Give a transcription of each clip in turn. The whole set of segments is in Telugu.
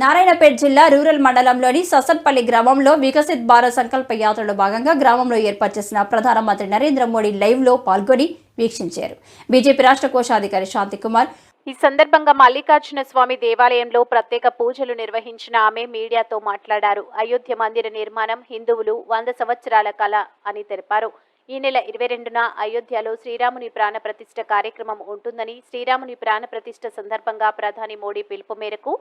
నారాయణపేట జిల్లా రూరల్ మండలంలోని ససన్పల్లి గ్రామంలో వికసిత్ భారత్ సంకల్ప యాత్రలో భాగంగా గ్రామంలో ఏర్పాటు చేసిన ప్రధానమంత్రి నరేంద్ర మోడీ లైవ్లో పాల్గొని వీక్షించారు. బీజేపీ రాష్ట్ర కోశాధికారి శాంతికుమార్ ఈ సందర్భంగా మల్లికార్జున స్వామి దేవాలయంలో ప్రత్యేక పూజలు నిర్వహించిన ఆమె మీడియాతో మాట్లాడారు. అయోధ్య మందిర నిర్మాణం హిందువులు వంద సంవత్సరాల కళ అని తెలిపారు. ఈ నెల ఇరవై రెండున అయోధ్యలో శ్రీరాముని ప్రాణ ప్రతిష్ఠ కార్యక్రమం ఉంటుందని శ్రీరాముని ప్రాణ ప్రతిష్ఠ సందర్భంగా ప్రధాని మోడీ పిలుపు మేరకు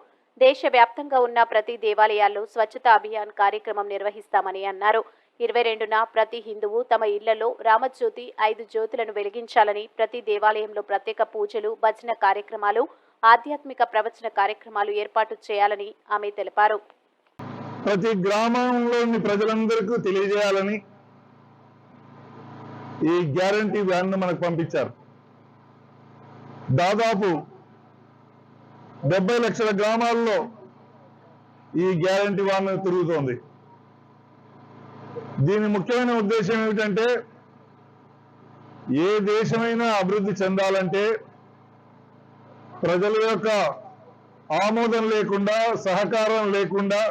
దేశవ్యాప్తంగా ఉన్న ప్రతి దేవాలయాల్లో స్వచ్ఛతా అభియాన్ కార్యక్రమం నిర్వహిస్తామని అన్నారు. ఇరవై రెండున ప్రతి హిందువు తమ ఇళ్ళలో రామజ్యోతి ఐదు జ్యోతులను వెలిగించాలని ప్రతి దేవాలయంలో ప్రత్యేక పూజలు భజన కార్యక్రమాలు ఆధ్యాత్మిక ప్రవచన కార్యక్రమాలు ఏర్పాటు చేయాలని ఆమె తెలిపారు. ప్రతి గ్రామంలోని ప్రజలందరికీ తెలియజేయాలని ఈ గ్యారంటీ వ్యాన్ మనకు పంపించారు. దాదాపు డెబ్బై లక్షల గ్రామాల్లో ఈ గ్యారంటీ వ్యాన్ తిరుగుతోంది. దీని ముఖ్యమైన ఉద్దేశం ఏమిటంటే ఏ దేశమైనా అభివృద్ధి చెందాలంటే ప్రజల యొక్క ఆమోదం లేకుండా సహకారం లేకుండా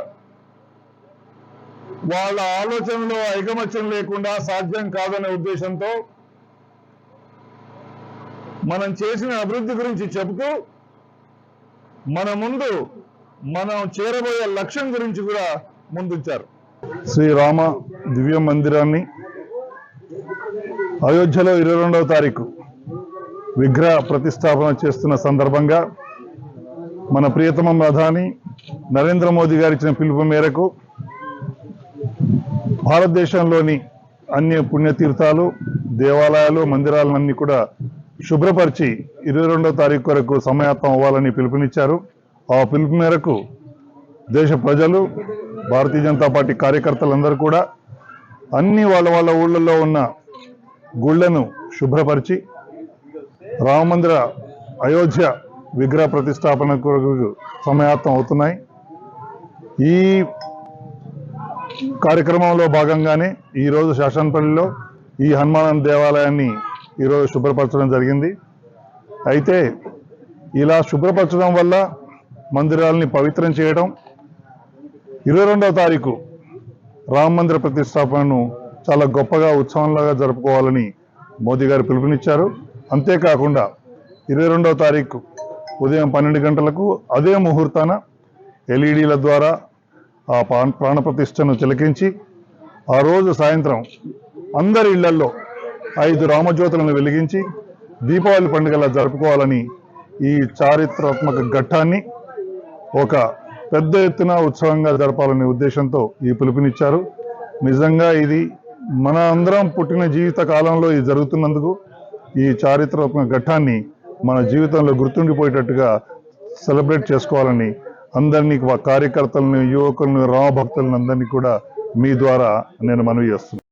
వాళ్ళ ఆలోచనలో ఐకమత్యం లేకుండా సాధ్యం కాదనే ఉద్దేశంతో మనం చేసిన అభివృద్ధి గురించి చెబుతూ మన ముందు మనం చేరబోయే లక్ష్యం గురించి కూడా ముందుంచారు. శ్రీరామ దివ్య మందిరాన్ని అయోధ్యలో ఇరవై రెండవ తారీఖు విగ్రహ ప్రతిష్టాపన చేస్తున్న సందర్భంగా మన ప్రియతమ ప్రధాని నరేంద్ర మోదీ గారు ఇచ్చిన పిలుపు మేరకు భారతదేశంలోని అన్ని పుణ్యతీర్థాలు దేవాలయాలు మందిరాలన్నీ కూడా శుభ్రపరిచి ఇరవై రెండో తారీఖు వరకు సమయాత్తం అవ్వాలని పిలుపునిచ్చారు. ఆ పిలుపు మేరకు దేశ ప్రజలు భారతీయ జనతా పార్టీ కార్యకర్తలందరూ కూడా అన్ని వాళ్ళ వాళ్ళ ఊళ్ళల్లో ఉన్న గుళ్ళను శుభ్రపరిచి రామమందిర అయోధ్య విగ్రహ ప్రతిష్టాపన కొరకు సమయాత్తం అవుతున్నాయి. ఈ కార్యక్రమంలో భాగంగానే ఈరోజు శాసనపల్లిలో ఈ హనుమానం దేవాలయాన్ని ఈరోజు శుభ్రపరచడం జరిగింది. అయితే ఇలా శుభ్రపరచడం వల్ల మందిరాలని పవిత్రం చేయడం ఇరవై రెండవ తారీఖు రామ మందిర ప్రతిష్టాపనను చాలా గొప్పగా ఉత్సవంలాగా జరుపుకోవాలని మోదీ గారు పిలుపునిచ్చారు. అంతేకాకుండా ఇరవై రెండవ తారీఖు ఉదయం పన్నెండు గంటలకు అదే ముహూర్తాన ఎల్ఈడీల ద్వారా ఆ ప్రాణ ప్రాణ ప్రతిష్టను ఆ రోజు సాయంత్రం అందరి ఇళ్ళల్లో ఐదు రామజ్యోతులను వెలిగించి దీపావళి పండుగలా జరుపుకోవాలని ఈ చారిత్రాత్మక ఘట్టాన్ని ఒక పెద్ద ఎత్తున ఉత్సవంగా జరపాలనే ఉద్దేశంతో ఈ పిలుపునిచ్చారు. నిజంగా ఇది మన అందరం పుట్టిన జీవిత కాలంలో ఇది జరుగుతున్నందుకు ఈ చారిత్రాత్మక ఘట్టాన్ని మన జీవితంలో గుర్తుండిపోయేటట్టుగా సెలబ్రేట్ చేసుకోవాలని అందరినీ కార్యకర్తలను యువకులను రామభక్తులను అందరినీ కూడా మీ ద్వారా నేను మనవి చేస్తున్నాను.